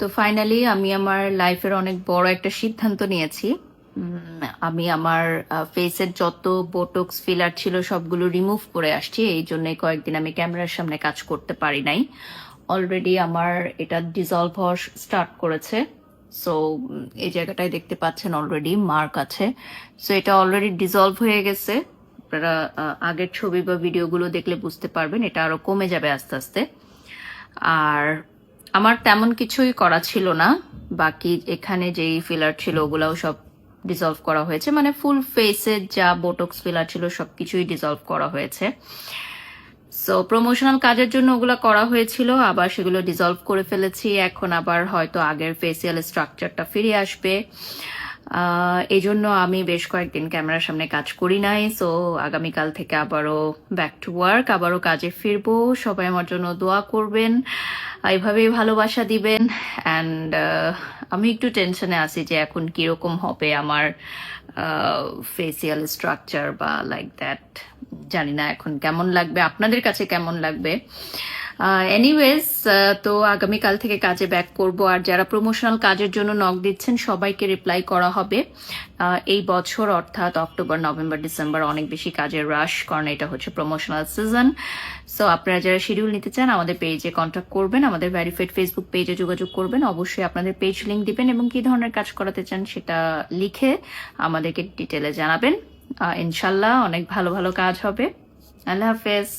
তো ফাইনালি আমি আমার লাইফের অনেক বড় একটা সিদ্ধান্ত নিয়েছি। আমি আমার ফেসের যত বোটক্স ফিলার ছিল সবগুলো রিমুভ করে আসছি। এই জন্য কয়েকদিন আমি ক্যামেরার সামনে কাজ করতে পারি নাই। অলরেডি আমার এটা ডিজলভ হওয়া স্টার্ট করেছে। সো এই জায়গাটায় দেখতে পাচ্ছেন অলরেডি মার্ক আছে। সো এটা অলরেডি ডিজলভ হয়ে গেছে। আপনারা আগের ছবি বা ভিডিওগুলো দেখলে বুঝতে পারবেন, এটা আরও কমে যাবে আস্তে আস্তে। আর আমার তেমন কিছুই করা ছিল না। বাকি এখানে যেই ফিলার ছিল, ওগুলাও সব ডিজলভ করা হয়েছে। মানে ফুল ফেসে যা বোটক্স ফিলার ছিল, সব কিছুই ডিজলভ করা হয়েছে। সো প্রমোশনাল কাজের জন্য ওগুলো করা হয়েছিল, আবার সেগুলো ডিজলভ করে ফেলেছি। এখন আবার হয়তো আগের ফেসিয়াল স্ট্রাকচারটা ফিরে আসবে। এই জন্য আমি বেশ কয়েকদিন ক্যামেরার সামনে কাজ করি নাই। সো আগামীকাল থেকে আবারও ব্যাক টু ওয়ার্ক আবারও কাজে ফিরবো। সবাই আমার জন্য দোয়া করবেন। এইভাবেই ভালোবাসা দিবেন। অ্যান্ড আমি একটু টেনশনে আছি যে এখন কীরকম হবে আমার ফেসিয়াল স্ট্রাকচার বা লাইক দ্যাট জানি না এখন কেমন লাগবে। আপনাদের কাছে কেমন লাগবে? এনিওয়েজ তো আগামীকাল থেকে কাজে ব্যাক করব। আর যারা প্রমোশনাল কাজের জন্য নক দিচ্ছেন, সবাইকে রিপ্লাই করা হবে। এই বছর অর্থাৎ অক্টোবর, নভেম্বর, ডিসেম্বর অনেক বেশি কাজের রাশ কারণ এটা হচ্ছে প্রমোশনাল সিজন সো আপনারা যারা শিডিউল নিতে চান, আমাদের পেজে কন্ট্যাক্ট করবেন, আমাদের ভেরিফাইড ফেসবুক পেজে যোগাযোগ করবেন। অবশ্যই আপনাদের পেজ লিঙ্ক দিবেন এবং কি ধরনের কাজ করাতে চান সেটা লিখে আমাদেরকে ডিটেলে জানাবেন। ইনশাল্লাহ অনেক ভালো ভালো কাজ হবে। আল্লাহ হাফেজ।